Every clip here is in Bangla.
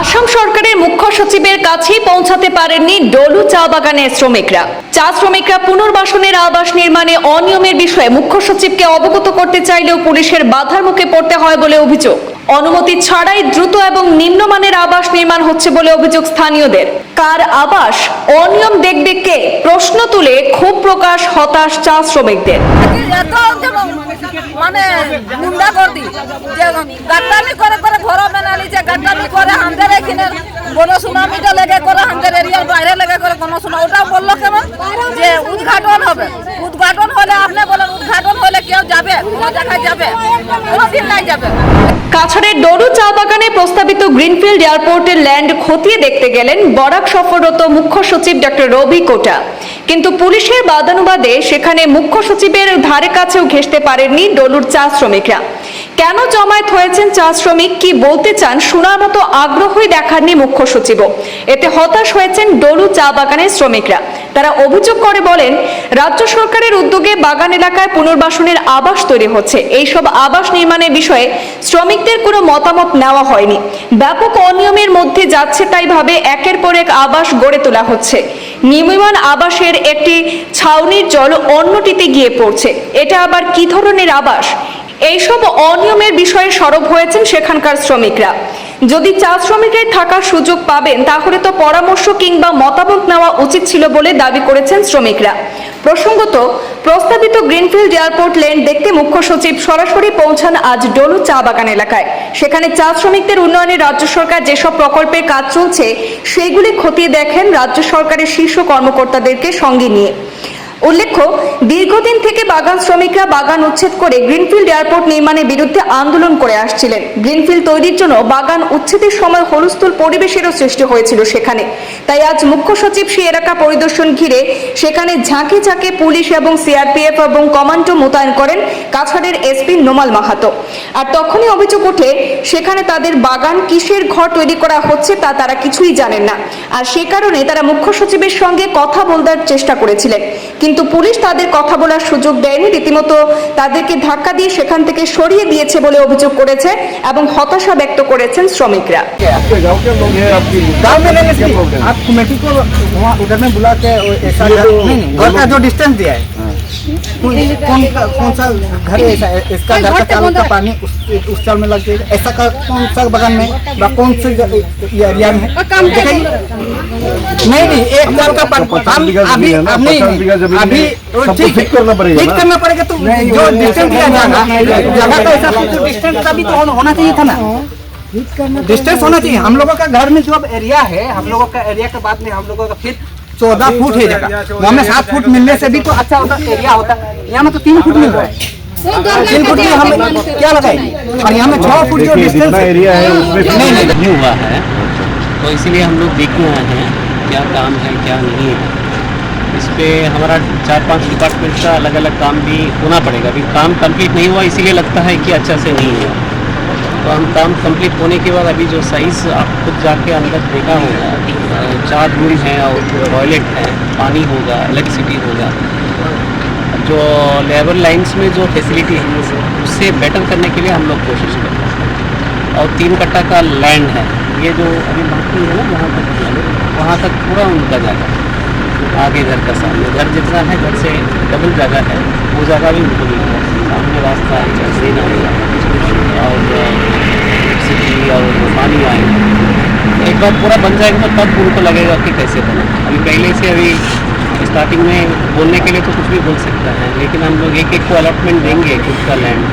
আসাম সরকারের মুখ্য সচিবের কাছেই পৌঁছাতে পারেননি ডলু চা বাগানের শ্রমিকরা। চা শ্রমিকরা পুনর্বাসনের আবাস নির্মাণে অনিয়মের বিষয়ে মুখ্য সচিবকে অবগত করতে চাইলেও পুলিশের বাধার মুখে পড়তে হয় বলে অভিযোগ। অনুমতি ছাড়াই দ্রুত এবং নিম্নমানের আবাস নির্মাণ হচ্ছে বলে অভিযোগ স্থানীয়দের। কার আবাস? অনিয়ম দেখবে কে? প্রশ্ন তুলে ক্ষোভ প্রকাশ হতাশ চা শ্রমিকদের। মানে গুন্ডা করদি যে গাদ্দামি করে করে ঘর বানালি যে গাদ্দামি করে আমাদের এখানে সুনামিটা লেগে করে আমাদের এরিয়ার বাইরে লেগে করে সুনা ওটা বলল কেমন? যে উদ্ঘাটন হবে। উদ্ঘাটন হলে আপনি বলেন, উদ্ঘাটন হলে কেউ যাবে কোনো জায়গায় যাবে, কোনো দিন নাই যাবে। কাছাড়ের ডরু চা বাগানে প্রস্তাবিত গ্রিনফিল্ড এয়ারপোর্টের ল্যান্ড খতিয়ে দেখতে গেলেন বরাক সফররত মুখ্য সচিব ডক্টর রবি কোটা। কিন্তু পুলিশের বাদানুবাদে সেখানে মুখ্য সচিবের ধারে কাছেও ঘেঁষতে পারেননি ডলুর চা শ্রমিকরা। কেন জমায়েত হয়েছেন চা শ্রমিক কি বলতে চান শোনার মতো আগ্রহই দেখাননি মুখ্য সচিবও। এতে হতাশ হয়েছেন ডলু চা বাগানের শ্রমিকরা। তারা অভিযোগ করে বলেন, রাজ্য সরকারের উদ্যোগে বাগান এলাকায় পুনর্বাসনের আবাস তৈরি হচ্ছে। এইসব আবাস নির্মাণের বিষয়ে শ্রমিকদের কোনো মতামত নেওয়া হয়নি। ব্যাপক অনিয়মের মধ্যে যাচ্ছে তাই ভাবে একের পর এক আবাস গড়ে তোলা হচ্ছে। নির্মীয়মান আবাসের একটি ছাউনির জল অন্যটিতে গিয়ে পড়ছে। এটা আবার কি ধরনের আবাস? এইসব অনিয়মের বিষয়ে সরব হয়েছেন সেখানকার শ্রমিকরা। যদি চা শ্রমিকের থাকার সুযোগ পাবেন, তাহলে তো পরামর্শ কিংবা মতামত নেওয়া উচিত ছিল বলে দাবি করেছেন শ্রমিকরা। প্রসঙ্গত, প্রস্তাবিত গ্রিনফিল্ড এয়ারপোর্ট লেন দেখতে মুখ্য সচিব সরাসরি পৌঁছান আজ ডলু চা বাগান এলাকায়। সেখানে চা শ্রমিকদের উন্নয়নে রাজ্য সরকার যেসব প্রকল্পের কাজ চলছে সেগুলি খতিয়ে দেখেন রাজ্য সরকারের শীর্ষ কর্মকর্তাদেরকে সঙ্গে নিয়ে। উল্লেখ্য, দীর্ঘদিন থেকে বাগান শ্রমিকরা বাগান উচ্ছেদ করে গ্রিনফিল্ড এয়ারপোর্ট নির্মাণের বিরুদ্ধে আন্দোলন করে আসছিলেন। গ্রিনফিল্ড তৈরির জন্য বাগান উচ্ছেদের সময় হলুস্থুল পরিবেশেরও সৃষ্টি হয়েছিল সেখানে। তাই আজ মুখ্য সচিব সেই এলাকা পরিদর্শন ঘিরে সেখানে ঝাঁকে ঝাঁকে পুলিশ এবং সিআরপিএফ এবং কমান্ডো মোতায়েন করেন কাছাড়ের এসপি নোমাল মাহাতো। আর তখনই অভিযোগ ওঠে, সেখানে তাদের বাগান কিসের ঘর তৈরি করা হচ্ছে তা তারা কিছুই জানেন না। আর সে কারণে তারা মুখ্য সচিবের সঙ্গে কথা বলবার চেষ্টা করেছিলেন। কিন্তু পুলিশ তাদের কথা বলার দেয়নি রীতিমতো তাদেরকে ধাক্কা দিয়ে সেখান থেকে সরিয়ে দিয়েছে বলে অভিযোগ করেছে এবং হতাশা ব্যক্ত করেছেন শ্রমিকরা आपके गांव के लोग हैं आपकी गांव में नहीं क्या नहीं प्रॉब्लम आप कमेटी को वहाँ उधर में बुला के वो ऐसा ये घर जो- नहीं नहीं घर का जो डिस्टेंस दिया है कौन कौन सा घर है इसका घर का चावल का पानी उस उस चावल में लग जाएगा ऐसा का कौन सा बगान में कौन से एरिया में नहीं नहीं एक चाल का पानी पचास अभी है अभी ठीक करना पड़ेगा ठीक करना पड़ेगा तो जो डिस्टेंस दिया जगह का हिसाब से तो डिस्टेंस का भी तो होना चाहिए था ना। डिस्टेंस होना चाहिए। हम लोगों का घर में जो अब एरिया है हम लोगों का एरिया के बाद में हम लोगों का फिर चौदह फुट है जगह। वहाँ में सात फुट मिलने से भी तो अच्छा होता एरिया होता। यहाँ में तो तीन फुट मिल रहा है। तीन फुट में हम क्या लगाएँगे और यहाँ में छह फुट जो डिस्टेंस एरिया है। उसमें नहीं नहीं हुआ है तो इसीलिए हम लोग देखने आए हैं। क्या काम है क्या नहीं है। इस पे हमारा चार पाँच डिपार्टमेंट का अलग अलग काम भी होना पड़ेगा। अभी काम कंप्लीट नहीं हुआ इसीलिए लगता है कि अच्छा से नहीं हुआ। तो हम काम कंप्लीट होने के बाद अभी जो साइज़ आप खुद जाके अंदर देखा होगा, चार रूम हैं और टॉयलेट है, पानी होगा इलेक्ट्रिसिटी होगा, जो लेबर लाइंस में जो फैसिलिटी है, उससे बेटर करने के लिए हम लोग कोशिश कर रहे हैं। और तीन कट्टा का लैंड है, ये जो अभी बाकी है ना, जहाँ तक वहाँ तक पूरा उनका जगह है आगे घर का सामने, घर जितना है, घर से डबल जगह है, वो जगह भी उनको मिल है सामने रास्ता आएगा ट्रेन आएगा और सिटी और पानी आएगा एक बार पूरा बन जाएगा तो तब उनको लगेगा कि कैसे बना। अभी पहले से अभी स्टार्टिंग में बोलने के लिए तो कुछ भी बोल सकता है लेकिन हम लोग एक एक को अलॉटमेंट देंगे खुद का लैंड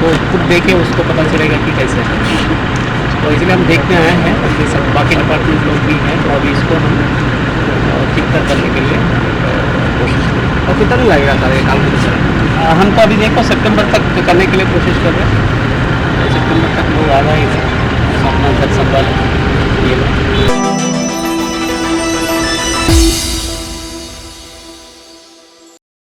तो खुद देखे उसको पता चलेगा कि कैसे है। तो इसलिए हम देखने आए हैं ये सब बाकी डिपार्टमेंट लोग भी हैं तो अभी इसको हम ठीक ठाक करने के लिए कोशिश करें और कितना लगेगा सर ये काम अ, हम तो अभी देखो सितंबर तक करने के लिए कोशिश कर रहे हैं। सितंबर तक लोग आ रहे हैं। hanggang sa balik. Diba?